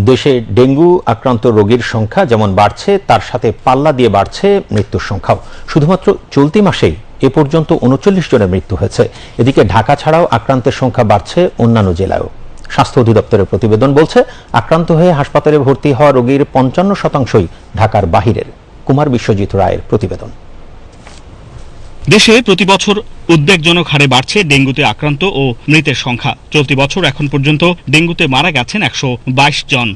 দেশে ডেঙ্গু আক্রান্ত রোগীর সংখ্যা যেমন বাড়ছে, তার সাথে পাল্লা দিয়ে বাড়ছে মৃত্যুর সংখ্যাও। শুধুমাত্র চলতি মাসেই এ পর্যন্ত উনচল্লিশ জনের মৃত্যু হয়েছে। এদিকে ঢাকা ছাড়াও আক্রান্তের সংখ্যা বাড়ছে অন্যান্য জেলায়ও। স্বাস্থ্য অধিদপ্তরের প্রতিবেদন বলছে, আক্রান্ত হয়ে হাসপাতালে ভর্তি হওয়া রোগীর পঞ্চান্ন শতাংশই ঢাকার বাহিরের। কুমার বিশ্বজিৎ রায়ের প্রতিবেদন। দেশে প্রতি বছর উদ্বেগজনক হারে বাড়ছে ডেঙ্গুতে আক্রান্ত ও মৃতের সংখ্যা। চলতি বছর এখন পর্যন্ত ডেঙ্গুতে মারা গেছেন একশো বাইশ জন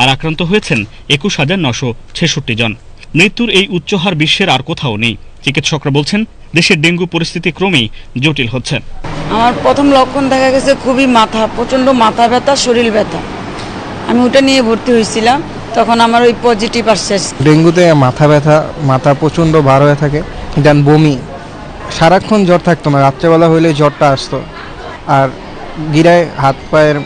আর আক্রান্ত হয়েছেন একুশ হাজার নশো ছেষট্টি জন। মৃত্যুর এই উচ্চ হার বিশ্বের আর কোথাও নেই। চিকিৎসকরা বলছেন দেশের ডেঙ্গু পরিস্থিতি ক্রমেই জটিল হচ্ছে। আমার প্রথম লক্ষণ দেখা গেছে খুবই মাথা প্রচণ্ড মাথা ব্যথা শরীর ব্যথা। আমি ওটা নিয়ে ভর্তি হয়েছিলাম তখন আমার ওই পজিটিভ আসছে। ডেঙ্গুতে মাথা ব্যথা মাথা প্রচণ্ড বার হয়ে থাকে দেন বমি। সারাক্ষণ জ্বর থাকতো না রাত্রেবেলা হইলে জ্বরটা আসতো। আর গিরায় হাত পায়ের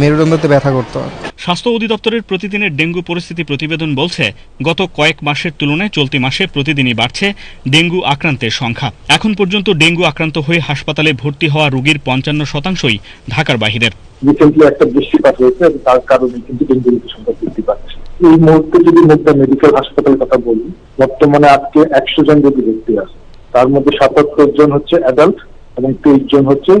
মেরুদণ্ডতে ব্যথা করতো। স্বাস্থ্য অধিদপ্তরের প্রতিদিনের ডেঙ্গু পরিস্থিতি প্রতিবেদন বলছে গত কয়েক মাসের তুলনায় চলতি মাসে প্রতিদিনই বাড়ছে ডেঙ্গু আক্রান্তের সংখ্যা। এখন পর্যন্ত ডেঙ্গু আক্রান্ত হয়ে হাসপাতালে ভর্তি হওয়া রোগীর পঞ্চান্ন শতাংশই ঢাকার বাহিরের। রিসেন্টলি একটা বৃষ্টিপাত হয়েছে তার কারণে কিন্তু ডেঙ্গু রোগীর সংখ্যা বৃদ্ধি পাচ্ছে। এই মুহূর্তে যদি মেডিকেল হাসপাতালের কথা বলি বর্তমানে আজকে একশো জন যদি ভর্তি আছে। তার মধ্যে সাতাত্তর জন হচ্ছে অ্যাডাল্ট এবং তেইশ জন হচ্ছে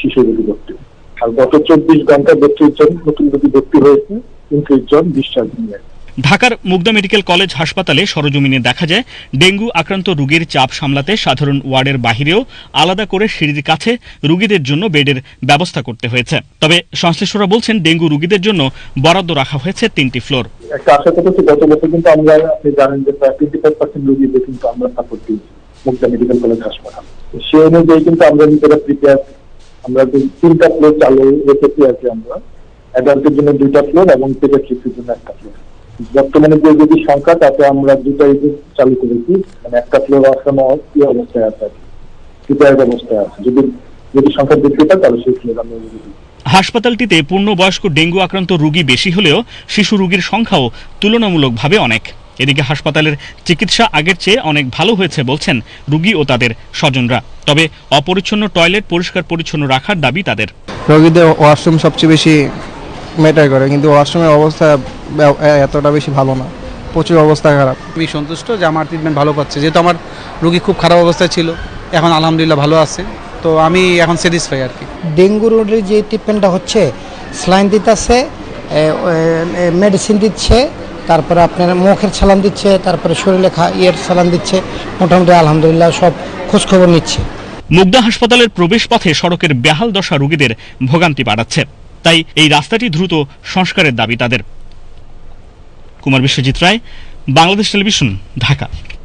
শিশু রোগী ভর্তি। আর গত চব্বিশ ঘন্টায় বত্রিশ জন নতুন রোগী ভর্তি হয়েছে উনত্রিশ জন ডিসচার্জ নিয়ে ঢাকার মুগদা মেডিকেল কলেজ হাসপাতালে সরজমিনে দেখা যায় ডেঙ্গু আক্রান্ত রোগীর চাপ সামলাতে সাধারণ ওয়ার্ডের বাহিরেও আলাদা করে সিঁড়ির কাছে রোগীদের জন্য বেডের ব্যবস্থা করতে হয়েছে। তবে সংশ্লিষ্টরা বলছেন ডেঙ্গু রোগীদের জন্য বরাদ্দ রাখা হয়েছে তিনটি ফ্লোর। একটা আশা হচ্ছে গত বছর কিন্তু আমরা আপনি জানেন যে প্রায় টোয়েন্টি ফাইভ পার্সেন্ট রোগীদের কিন্তু আমরা সাপোর্ট দিয়েছি। মুগদা মেডিকেল কলেজ হাসপাতাল সে অনুযায়ী কিন্তু আমরা নিজেরা প্রিপেয়ার আমরা তিনটা ফ্লোর চালু রেখেছি আর কি আমরা। অ্যাডাল্টের জন্য দুইটা ফ্লোর এবং পেডিয়াট্রিক্সের জন্য একটা ফ্লোর বর্তমানে যে যদি সংখ্যা, তাতে আমরা দুটাই চালু করেছি মানে একটা ফ্লোর এখনও কি অবস্থায় আছে প্রিপেয়ার অবস্থায় আছে। যদি যদি সংখ্যা বৃদ্ধি পায় তাহলে সেই ফ্লোর আমরা হাসপাতালটিতে পূর্ণবয়স্ক ডেঙ্গু আক্রান্ত রোগী বেশি হলেও শিশু রোগীর সংখ্যাও তুলনামূলকভাবে অনেক। এদিকে হাসপাতালের চিকিৎসা আগের চেয়ে অনেক ভালো হয়েছে বলছেন রুগী ও তাদের স্বজনরা। তবে অপরিচ্ছন্ন টয়লেট পরিষ্কার পরিচ্ছন্ন রাখার দাবি তাদের। রোগীদের ওয়াশরুম সবচেয়ে বেশি ম্যাটার করে কিন্তু ওয়াশরুমের অবস্থা এতটা বেশি ভালো না। প্রচুর অবস্থা খারাপ। খুবই সন্তুষ্ট যে আমার ট্রিটমেন্ট ভালো পাচ্ছে যেহেতু আমার রুগী খুব খারাপ অবস্থায় ছিল এখন আলহামদুলিল্লাহ ভালো আছে। তো আমি এখন স্যাটিসফাই আর কি। ডেঙ্গু রোগের যে ট্রিটমেন্টটা হচ্ছে স্লাইন দিতেছে মেডিসিন দিচ্ছে তারপরে আপনার মুখের সালাম দিচ্ছে, তারপরে শরীরে খা ইয়ের সালাম দিচ্ছে। মোটামুটি আলহামদুলিল্লাহ সব খোঁজখবর নিচ্ছে। মুগদা হাসপাতালের প্রবেশ পথে সড়কের বেহাল দশা রোগীদের ভোগান্তি বাড়াচ্ছে। তাই এই রাস্তাটি দ্রুত সংস্কারের দাবি তাদের। কুমার বিশ্বজিৎ রায়, বাংলাদেশ টেলিভিশন, ঢাকা।